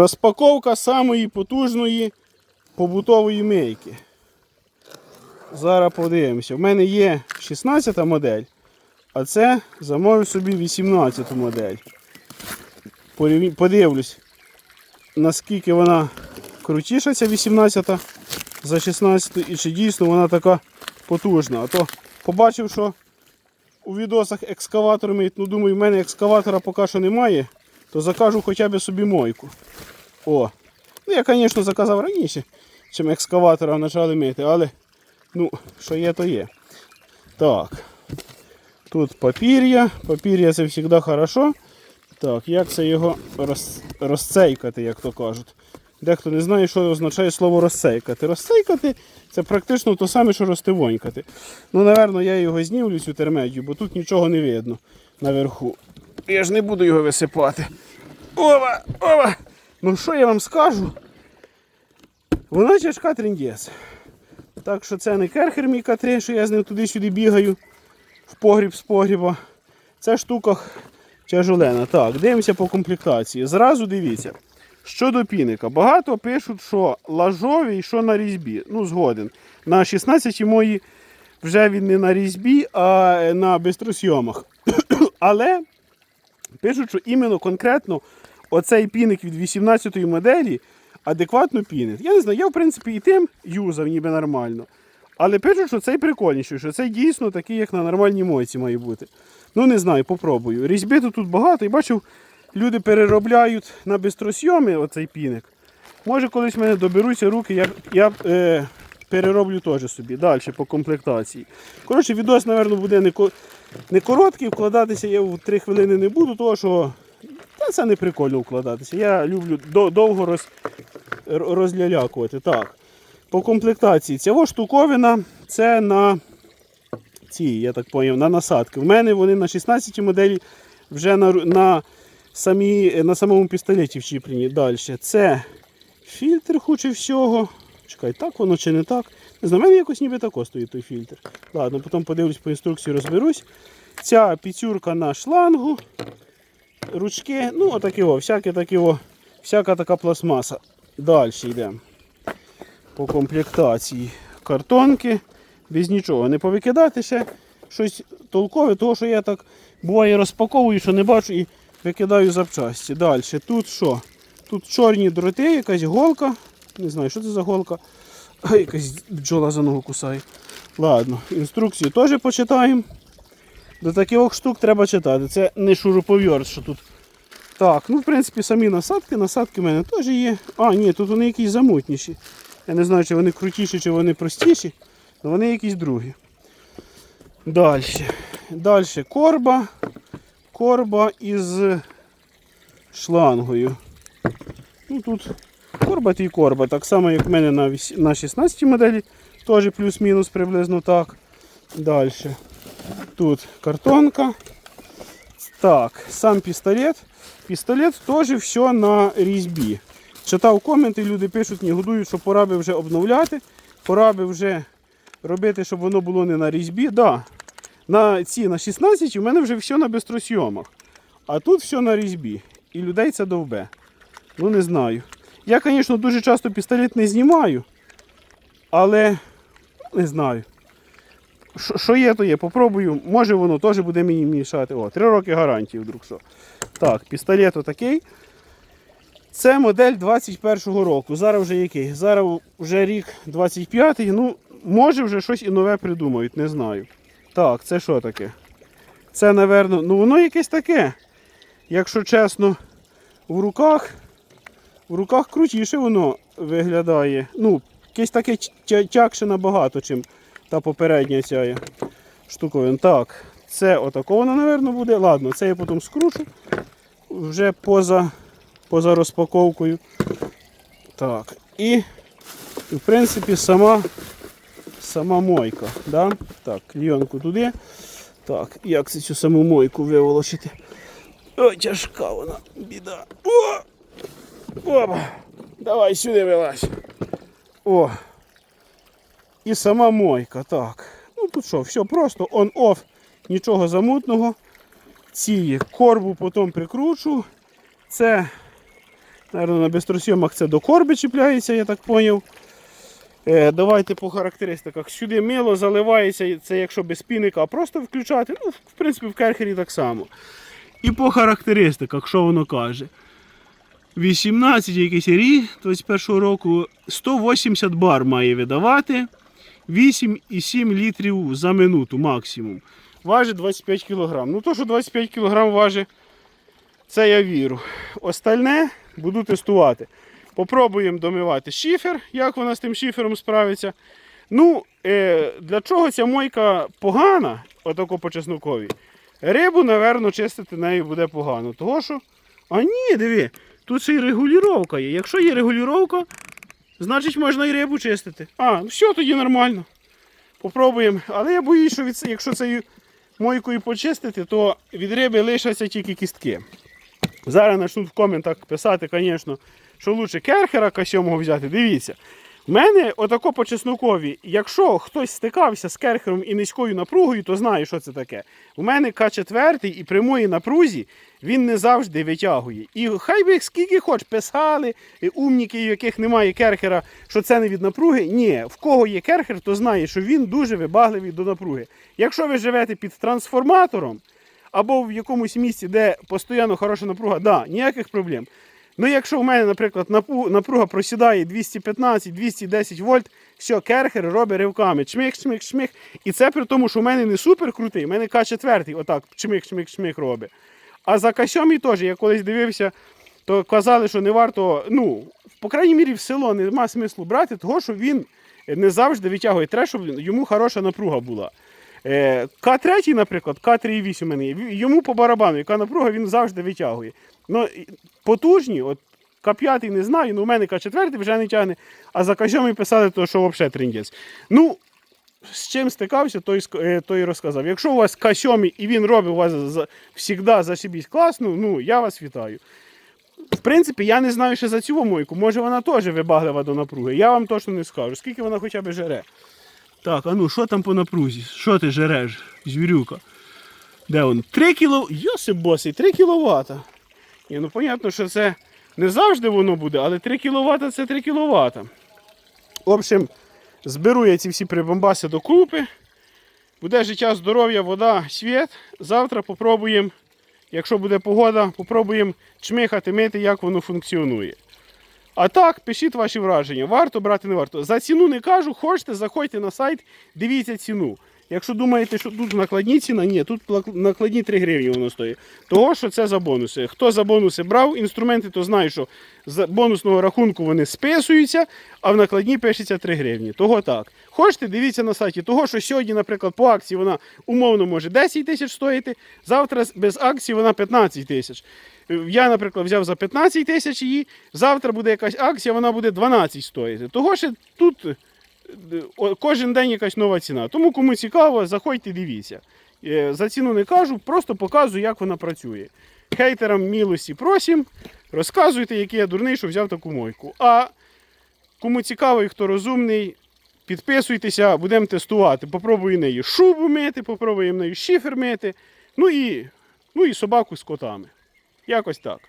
Розпаковка самої потужної побутової мийки. Зараз подивимося. У мене є 16 модель, а це замовив собі 18 модель. Подивлюсь, наскільки вона крутіша, ця 18 за 16 і чи дійсно вона така потужна. А то побачив, що у відосах екскаватор миють, ну думаю, в мене екскаватора поки що немає, то закажу хоча б собі мойку. О. Ну я, звісно, заказав раніше, чим екскаватора почали мити, але ну, що є, то є. Так. Тут папір'я. Папір'я це завжди хорошо. Так, як це його роз... розцейкати, як то кажуть. Дехто не знає, що означає слово розцейкати. Розцейкати це практично те саме, що розтивонькати. Ну, напевно, я його знімлю цю термедію, бо тут нічого не видно наверху. Я ж не буду його висипати. Ова! Ова! Ну що я вам скажу? Вона тяжка трендець. Так що це не керхер мій К3, що я з ним туди-сюди бігаю в погріб з погріба. Це штука тяжолена. Так, дивимося по комплектації. Зразу дивіться. Щодо піника, багато пишуть, що лажовий, що на різьбі. Ну, згоден. На 16 мої вже він не на різьбі, а на бистросйомах. Але пишуть, що іменно конкретно оцей піник від 18-ї моделі адекватно пінить. Я не знаю, я в принципі і тим юзав ніби нормально. Але пишуть, що цей прикольніший, що цей дійсно такий, як на нормальній мойці має бути. Ну не знаю, попробую. Різьби тут, багато і бачив, люди переробляють на бистросйоми оцей піник. Може колись в мене доберуться руки, я, я е, перероблю теж собі. Далі по комплектації. Коротше, відос, мабуть, буде не, не короткий, вкладатися я в 3 хвилини не буду, тому що це не прикольно вкладатися. Я люблю довго роз, розлялякувати. Так. По комплектації. Ця штуковина це на ці, я так поняв, на насадки. В мене вони на 16 моделі вже на, на, самі, на самому пістолеті вчіплені. Далі. Це фільтр хоче всього. Чекай, так воно чи не так. Не знаю, в мене якось ніби тако стоїть той фільтр. Ладно, потім подивлюсь по інструкції, розберусь. Ця піцюрка на шлангу. Ручки, ну отакі о, всяке такі о, всяка така пластмаса. Далі йдемо. По комплектації картонки, без нічого. Не повикидати ще щось толкове, того що я так буває розпаковую, що не бачу і викидаю запчасті. Далі. Тут що? Тут чорні дроти, якась голка. Не знаю, що це за голка. Якась бджола за ногу кусає. Ладно, інструкцію теж почитаємо. До таких штук треба читати. Це не шуруповерт, що тут. Так, ну в принципі самі насадки. Насадки в мене теж є. А, ні, тут вони якісь замутніші. Я не знаю, чи вони крутіші, чи вони простіші, але вони якісь другі. Далі. Далі корба. Корба із шлангою. Ну тут корба і корба. Так само, як в мене на 16 моделі. Теж плюс-мінус приблизно так. Далі. Тут картонка. Так, сам пістолет. Пістолет теж все на різьбі. Читав коменти, люди пишуть, негодують, що пора би вже обновляти, пора би вже робити, щоб воно було не на різьбі. Да, на ці на 16 у мене вже все на бистросйомах. А тут все на різьбі. І людей це довбе. Ну не знаю. Я, звісно, дуже часто пістолет не знімаю, але не знаю. Що- є, то є. Попробую. Може воно теж буде мені мішати. О, 3 роки гарантії, вдруг що. Так, пістолет отакий. Це модель 21-го року. Зараз вже який? Зараз вже рік 25-й. Ну, може вже щось і нове придумають, не знаю. Так, це що таке? Це, напевно, ну воно якесь таке. Якщо чесно, в руках, в руках крутіше воно виглядає. Ну, якесь таке тя- тягше набагато, чим та попередня ця штуковина. Так, це отако воно, напевно, буде. Ладно, це я потім скручу. Вже поза поза розпаковкою. Так. І, в принципі, сама, сама мойка. Да? Так, клійонку туди. Так, як це цю саму мойку виволочити? Ой, тяжка вона, біда. О! Опа! Давай сюди вилазь. О! І сама мойка, так. Ну тут що, все просто on-off, нічого замутного. Ці корбу потім прикручу. Це Наверно, на бистросйомах це до корби чіпляється, я так зрозумів. Е, давайте по характеристиках. Сюди мило заливається, це якщо без піника, а просто включати. Ну, в принципі, в керхері так само. І по характеристиках, що воно каже? 18 якийсь рік 21 року 180 бар має видавати. 8,7 літрів за минуту максимум. Важить 25 кг. Ну то, що 25 кг важить, це я вірю. Остальне буду тестувати. Попробуємо домивати шифер, як вона з тим шифером справиться. Ну, е, для чого ця мойка погана, отако по чеснокові? Рибу, напевно, чистити нею буде погано. Того що. А ні, диви, тут ще й регулювання є. Якщо є регулювання, значить можна і рибу чистити. А, ну все, тоді нормально. Попробуємо. Але я боюсь, що від, якщо цією мойкою почистити, то від риби лишаться тільки кістки. Зараз почнуть в коментах писати, звісно, що лучше керхера К7 взяти. Дивіться. У мене отако по чеснокові, якщо хтось стикався з керхером і низькою напругою, то знає, що це таке. У мене К4 і прямої напрузі він не завжди витягує. І хай би скільки хоч писали, умніки, у яких немає керхера, що це не від напруги. Ні, в кого є керхер, то знає, що він дуже вибагливий до напруги. Якщо ви живете під трансформатором, або в якомусь місці, де постійно хороша напруга, да, ніяких проблем. Ну, якщо в мене, наприклад, напруга просідає 215-210 вольт, все, керхер робить ривками. Чмих, чмих, чмих. І це при тому, що в мене не супер крутий, в мене К4, отак, чмих, чмих, чмих робить. А за К7 теж, я колись дивився, то казали, що не варто, ну, по крайній мірі, в село нема смислу брати, того, що він не завжди витягує. Треба, щоб йому хороша напруга була. Е, К3, наприклад, К3,8 у мене є. Йому по барабану, яка напруга, він завжди витягує. Ну, потужні, от К5 не знаю, ну у мене К4 вже не тягне, а за К7 писали, то, що взагалі триндець. Ну, з чим стикався, той, е, той розказав. Якщо у вас К7 і він робить у вас за- завжди зашибісь класно, ну я вас вітаю. В принципі, я не знаю ще за цю мойку. Може вона теж вибаглива до напруги. Я вам точно не скажу. Скільки вона хоча б жере. Так, а ну що там по напрузі? Що ти жереш, звірюка? Де він? 3 кіло... Йосип босий, 3 кВт. Ні, ну понятно, що це не завжди воно буде, але 3 кВт це 3 кВт. В общем, зберу я ці всі прибамбаси до купи. Буде життя, здоров'я, вода, світ. Завтра попробуємо, якщо буде погода, попробуємо чмихати, мити, як воно функціонує. А так, пишіть ваші враження. Варто брати, не варто. За ціну не кажу, хочете, заходьте на сайт, дивіться ціну. Якщо думаєте, що тут накладні ціна, ні, тут накладні 3 гривні воно стоїть. Того, що це за бонуси. Хто за бонуси брав інструменти, то знає, що з бонусного рахунку вони списуються, а в накладні пишеться 3 гривні. Того так. Хочете, дивіться на сайті. Того, що сьогодні, наприклад, по акції вона умовно може 10 тисяч стоїти, завтра без акції вона 15 тисяч. Я, наприклад, взяв за 15 тисяч її, завтра буде якась акція, вона буде 12 стоїти. Того що тут кожен день якась нова ціна. Тому кому цікаво, заходьте, дивіться. Е, За ціну не кажу, просто показую, як вона працює. Хейтерам милості просім, розказуйте, який я дурний, що взяв таку мойку. А кому цікаво і хто розумний, підписуйтеся, будемо тестувати. Попробую нею шубу мити, попробуємо нею шифер мити. Ну і, ну і собаку з котами. Якось так.